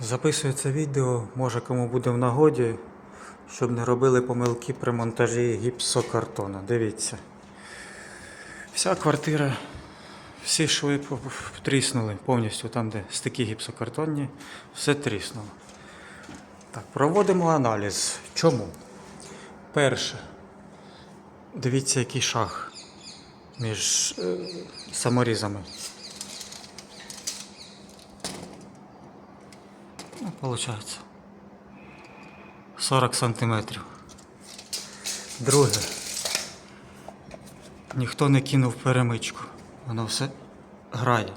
Записую це відео, може кому буде в нагоді, щоб не робили помилки при монтажі гіпсокартона. Дивіться. Вся квартира, всі шви тріснули повністю там, де стики гіпсокартонні, все тріснуло. Так, проводимо аналіз. Чому? Перше. Дивіться, який шаг між е, саморізами. Ну, получается. 40 сантиметрів. Друге. Ніхто не кинув перемичку. Воно все грає.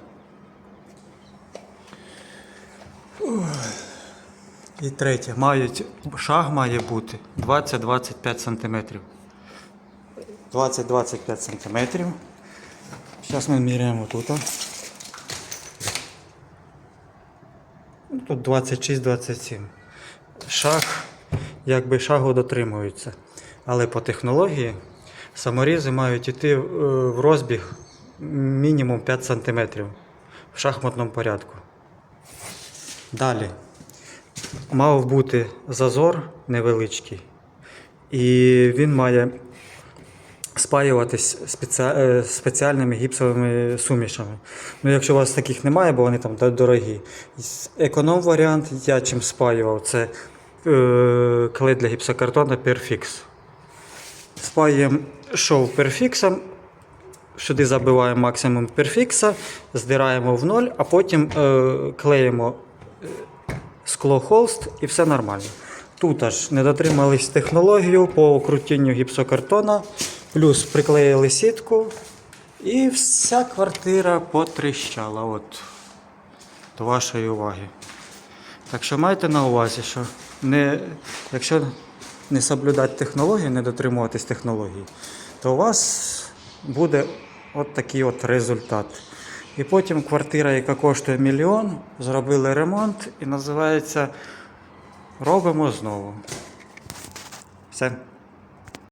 І третє. Мають, шаг має бути 20-25 сантиметрів. 20-25 сантиметрів. Зараз ми міряємо тут. Тут 26-27. Шаг, якби шагу дотримуються. Але по технології саморізи мають йти е, в розбіг мінімум 5 см в шахматному порядку. Далі. Мав бути зазор невеличкий. І він має спаюватись спеці- е, спеціальними гіпсовими сумішами. Ну, якщо у вас таких немає, бо вони там дорогі. Економ варіант, я чим спаював, це е, клей для гіпсокартона Perfix. Спаюємо шов перфіксом, сюди забиваємо максимум перфікса, здираємо в ноль, а потім е, клеїмо е, скло холст і все нормально. Тут аж не дотримались технологію по крутінню гіпсокартона, плюс приклеїли сітку, і вся квартира потріщала. От, до вашої уваги. Так що майте на увазі, що не, якщо не соблюдати технології, не дотримуватись технології, то у вас буде от такий от результат. І потім квартира, яка коштує мільйон, зробили ремонт і називається Робимо знову. Все.